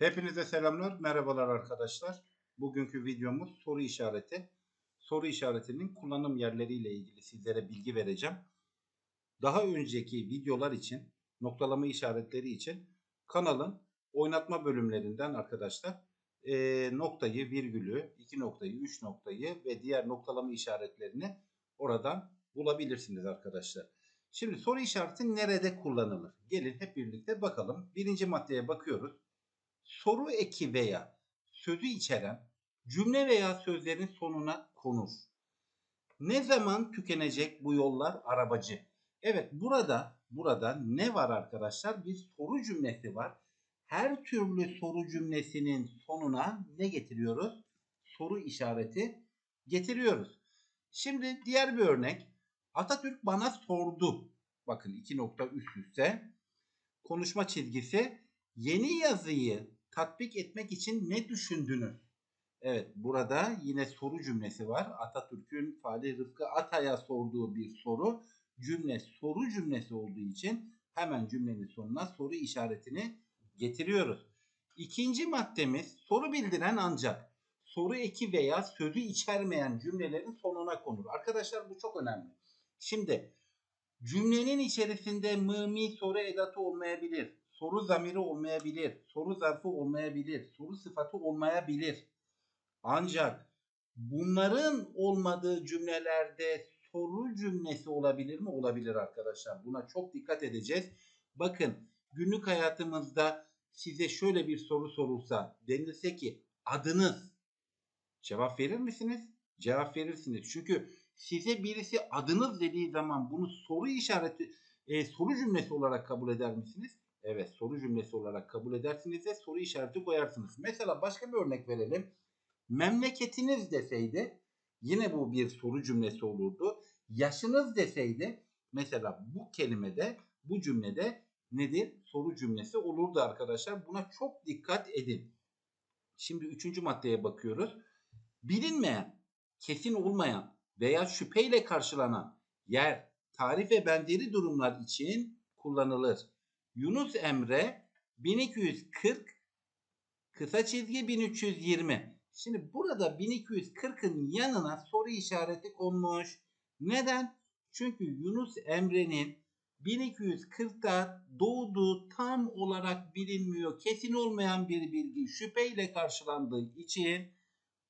Hepinize selamlar, merhabalar arkadaşlar. Bugünkü videomuz soru işareti. Soru işaretinin kullanım yerleriyle ilgili sizlere bilgi vereceğim. Daha önceki videolar için, noktalama işaretleri için kanalın oynatma bölümlerinden arkadaşlar e, noktayı, virgülü, iki noktayı, üç noktayı ve diğer noktalama işaretlerini oradan bulabilirsiniz arkadaşlar. Şimdi soru işareti nerede kullanılır? Gelin hep birlikte bakalım. Birinci maddeye bakıyoruz soru eki veya sözü içeren cümle veya sözlerin sonuna konur. Ne zaman tükenecek bu yollar arabacı? Evet burada burada ne var arkadaşlar? Bir soru cümlesi var. Her türlü soru cümlesinin sonuna ne getiriyoruz? Soru işareti getiriyoruz. Şimdi diğer bir örnek. Atatürk bana sordu. Bakın iki nokta üst üste. Konuşma çizgisi. Yeni yazıyı tatbik etmek için ne düşündünüz? Evet burada yine soru cümlesi var. Atatürk'ün Fali Rıfkı Atay'a sorduğu bir soru. Cümle soru cümlesi olduğu için hemen cümlenin sonuna soru işaretini getiriyoruz. İkinci maddemiz soru bildiren ancak soru eki veya sözü içermeyen cümlelerin sonuna konur. Arkadaşlar bu çok önemli. Şimdi cümlenin içerisinde mı soru edatı olmayabilir soru zamiri olmayabilir, soru zarfı olmayabilir, soru sıfatı olmayabilir. Ancak bunların olmadığı cümlelerde soru cümlesi olabilir mi? Olabilir arkadaşlar. Buna çok dikkat edeceğiz. Bakın günlük hayatımızda size şöyle bir soru sorulsa denilse ki adınız cevap verir misiniz? Cevap verirsiniz. Çünkü size birisi adınız dediği zaman bunu soru işareti e, soru cümlesi olarak kabul eder misiniz? Evet soru cümlesi olarak kabul edersiniz ve soru işareti koyarsınız. Mesela başka bir örnek verelim. Memleketiniz deseydi yine bu bir soru cümlesi olurdu. Yaşınız deseydi mesela bu kelimede bu cümlede nedir? Soru cümlesi olurdu arkadaşlar. Buna çok dikkat edin. Şimdi üçüncü maddeye bakıyoruz. Bilinmeyen, kesin olmayan veya şüpheyle karşılanan yer, tarih ve benzeri durumlar için kullanılır. Yunus Emre 1240 kısa çizgi 1320. Şimdi burada 1240'ın yanına soru işareti konmuş. Neden? Çünkü Yunus Emre'nin 1240'da doğduğu tam olarak bilinmiyor. Kesin olmayan bir bilgi şüpheyle karşılandığı için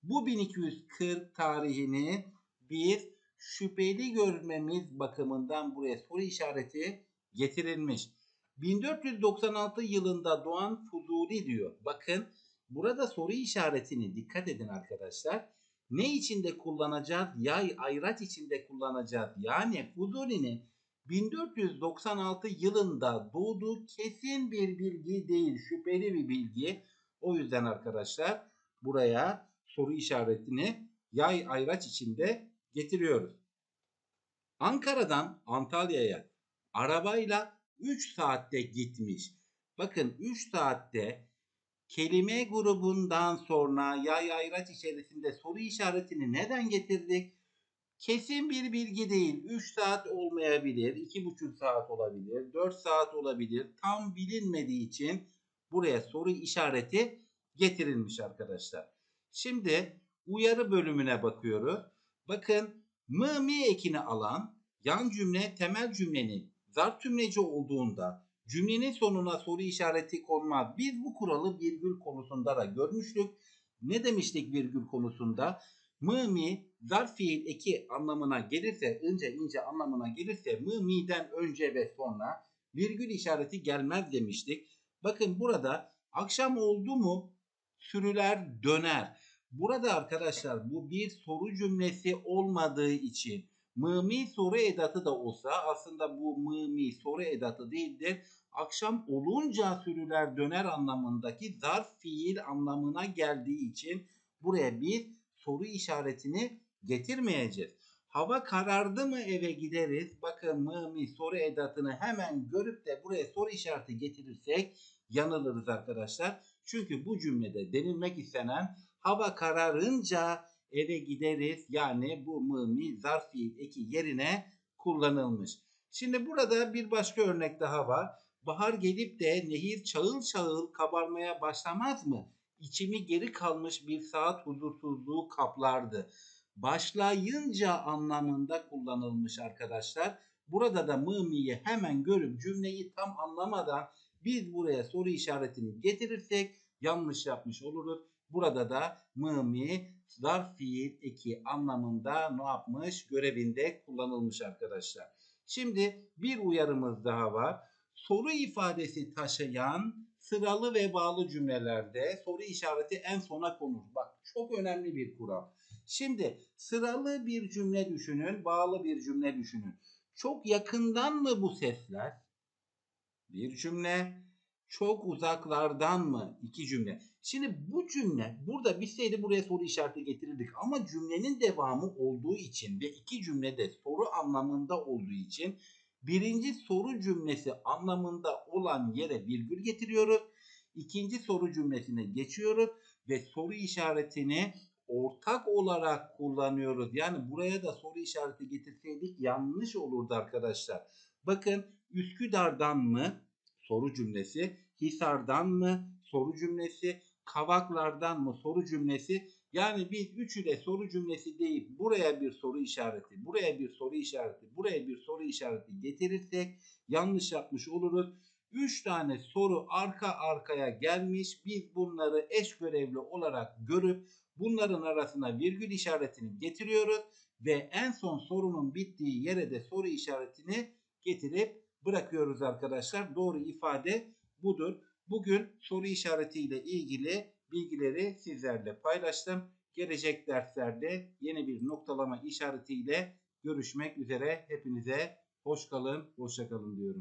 bu 1240 tarihini biz şüpheli görmemiz bakımından buraya soru işareti getirilmiş. 1496 yılında doğan Fuzuli diyor. Bakın burada soru işaretini dikkat edin arkadaşlar. Ne içinde kullanacağız? Yay ayraç içinde kullanacağız. Yani Fuzuli'nin 1496 yılında doğduğu kesin bir bilgi değil, şüpheli bir bilgi. O yüzden arkadaşlar buraya soru işaretini yay ayraç içinde getiriyoruz. Ankara'dan Antalya'ya arabayla 3 saatte gitmiş. Bakın 3 saatte kelime grubundan sonra yay ayraç içerisinde soru işaretini neden getirdik? Kesin bir bilgi değil. 3 saat olmayabilir, 2,5 saat olabilir, 4 saat olabilir. Tam bilinmediği için buraya soru işareti getirilmiş arkadaşlar. Şimdi uyarı bölümüne bakıyoruz. Bakın mı mi ekini alan yan cümle temel cümlenin zarf tümleci olduğunda cümlenin sonuna soru işareti konmaz. Biz bu kuralı virgül konusunda da görmüştük. Ne demiştik virgül konusunda? Mı mi zarf fiil eki anlamına gelirse, ince ince anlamına gelirse mı mi'den önce ve sonra virgül işareti gelmez demiştik. Bakın burada akşam oldu mu sürüler döner. Burada arkadaşlar bu bir soru cümlesi olmadığı için mımi soru edatı da olsa aslında bu mımi soru edatı değildir. Akşam olunca sürüler döner anlamındaki zarf fiil anlamına geldiği için buraya bir soru işaretini getirmeyeceğiz. Hava karardı mı eve gideriz. Bakın mımi soru edatını hemen görüp de buraya soru işareti getirirsek yanılırız arkadaşlar. Çünkü bu cümlede denilmek istenen hava kararınca eve gideriz. Yani bu mı zarf fiil eki yerine kullanılmış. Şimdi burada bir başka örnek daha var. Bahar gelip de nehir çağıl çağıl kabarmaya başlamaz mı? İçimi geri kalmış bir saat huzursuzluğu kaplardı. Başlayınca anlamında kullanılmış arkadaşlar. Burada da mımiyi hemen görüp cümleyi tam anlamadan biz buraya soru işaretini getirirsek yanlış yapmış oluruz. Burada da mımi zarf fiil eki anlamında ne yapmış? Görevinde kullanılmış arkadaşlar. Şimdi bir uyarımız daha var. Soru ifadesi taşıyan sıralı ve bağlı cümlelerde soru işareti en sona konur. Bak çok önemli bir kural. Şimdi sıralı bir cümle düşünün, bağlı bir cümle düşünün. Çok yakından mı bu sesler? Bir cümle. Çok uzaklardan mı? İki cümle. Şimdi bu cümle burada bitseydi buraya soru işareti getirirdik. Ama cümlenin devamı olduğu için ve iki cümlede soru anlamında olduğu için birinci soru cümlesi anlamında olan yere virgül getiriyoruz. İkinci soru cümlesine geçiyoruz ve soru işaretini ortak olarak kullanıyoruz. Yani buraya da soru işareti getirseydik yanlış olurdu arkadaşlar. Bakın Üsküdar'dan mı? Soru cümlesi. Hisar'dan mı? Soru cümlesi. Kavaklardan mı? Soru cümlesi. Yani biz üçü de soru cümlesi deyip buraya bir soru işareti, buraya bir soru işareti, buraya bir soru işareti getirirsek yanlış yapmış oluruz. Üç tane soru arka arkaya gelmiş. Biz bunları eş görevli olarak görüp bunların arasına virgül işaretini getiriyoruz ve en son sorunun bittiği yere de soru işaretini getirip bırakıyoruz arkadaşlar. Doğru ifade budur. Bugün soru işaretiyle ilgili bilgileri sizlerle paylaştım. Gelecek derslerde yeni bir noktalama işaretiyle görüşmek üzere. Hepinize hoş kalın, hoşça kalın diyorum.